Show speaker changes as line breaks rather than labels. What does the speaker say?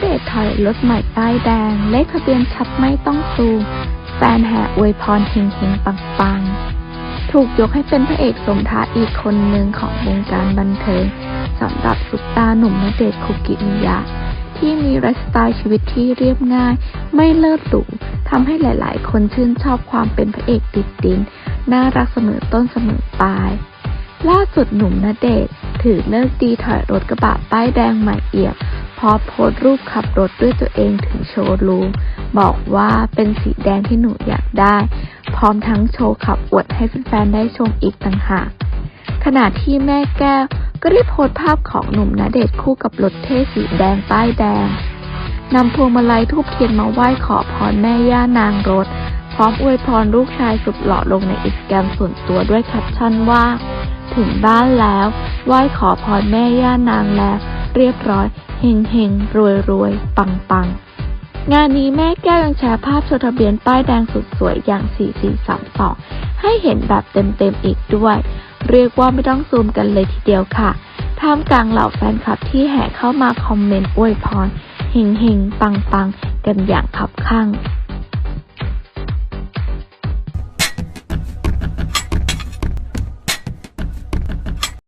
เดชน์ถอยรถใหม่ป้ายแดง เลขทะเบียนชัดไม่ต้องซูมแฟนแห่อวยพรเฮงเฮงปังปังถูกยกให้เป็นพระเอกสมทาอีกคนหนึ่งของวงการบันเทิงสำหรับซุปตาหนุ่มณเดชน์คุกิมิยะ ที่มีไลฟ์สไตล์ชีวิตที่เรียบง่าย ไม่เลิศหรูทำให้หลายๆ คนชื่นชอบความเป็นพระเอกติดดิน น่ารักเสมอต้นเสมอปลายล่าสุดหนุ่มณเดชน์ถือเลิกดีถอยรถกระบะป้ายแดงใหม่เอี่ยม อโพสรูปขับรถด้วยตัวเองถึงโชว์รูม บอกว่าเป็นสีแดงที่หนูอยากได้ พร้อมทั้งโชว์ขับอวดให้แฟนๆได้ชมอีกต่างหากขณะที่แม่แก้วก็ได้โพสภาพของหนุ่มณเดชคู่กับรถเท่สีแดงป้ายแดงนำพวงมาลัยทูบเทียนมาไหว้ขอพรแม่ย่านางรถ พร้อมอวยพรลูกชายสุดหล่อลงในอิสแกรมส่วนตัวด้วยแคปชั่นว่า ถึงบ้านแล้ว ไหว้ขอพรแม่ย่านางแล้ว เรียบร้อย ฮงเฮงรวยรวยปังปังงานนี้แม่แก้วยังแชร์ภาพโชว์ทะเบียนป้ายแดงสุดสวยอย่าง 4432 ให้เห็นแบบเต็มๆอีกด้วย เรียกว่าไม่ต้องซูมกันเลยทีเดียวค่ะท่ามกลางเหล่าแฟนคลับที่แห่เข้ามาคอมเมนต์อวยพรเฮงเฮงปังปังกันอย่างขับข้าง